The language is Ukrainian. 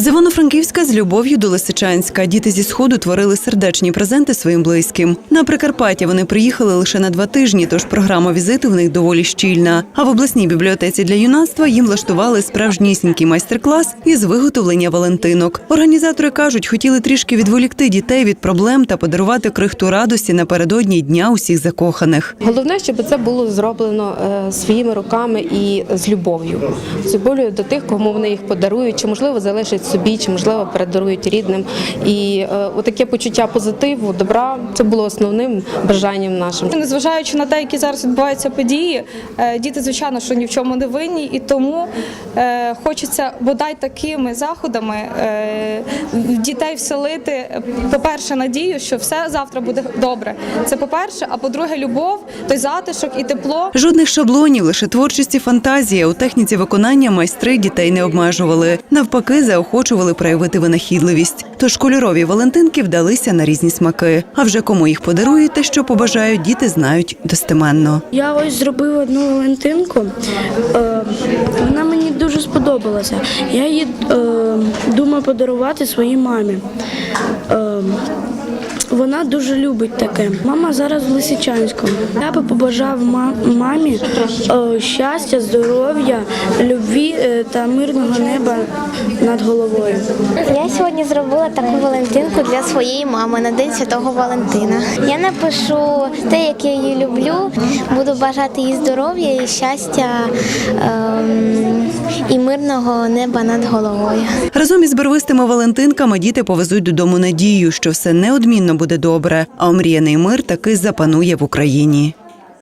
З Івано-Франківська з любов'ю до Лисичанська діти зі сходу творили сердечні презенти своїм близьким. На Прикарпаття вони приїхали лише на два тижні, тож програма візиту в них доволі щільна. А в обласній бібліотеці для юнацтва їм влаштували справжнісінький майстер-клас із виготовлення валентинок. Організатори кажуть, хотіли трішки відволікти дітей від проблем та подарувати крихту радості напередодні дня усіх закоханих. Головне, щоб це було зроблено е, своїми руками і з любов'ю. З любов'ю до тих, кому вони їх подарують, чи можливо залишать собі, чи можливо передарують рідним. І е, отаке почуття позитиву, добра це було основним бажанням нашим. Незважаючи на те, які зараз відбуваються події, е, діти, звичайно, що ні в чому не винні, і тому е, хочеться бодай такими заходами в дітей вселити, по-перше, надію, що все завтра буде добре. Це по-перше, а по-друге, любов, той затишок і тепло. Жодних шаблонів, лише творчість і фантазія. У техніці виконання майстри дітей не обмежували. Навпаки, заохочували проявити винахідливість. Тож кольорові валентинки вдалися на різні смаки. А вже кому їх подарують та що побажають, діти знають достеменно. Я ось зробив одну Валентинку. Е, вона мені дуже сподобалася. Я її е, думаю подарувати своїй мамі. Вона дуже любить таке. Мама зараз в Лисичанському. Я би побажав мамі е, щастя, здоров'я, любві е, та мирного неба над головою. Я сьогодні зробила таку Валентинку для своєї мами на День Святого Валентина. Я напишу те, як я її люблю. Буду бажати їй здоров'я і щастя ем, і мирного неба над головою. Разом із барвистими валентинками діти повезуть додому надію, що все неодмінно буде добре, а омріяний мир таки запанує в Україні.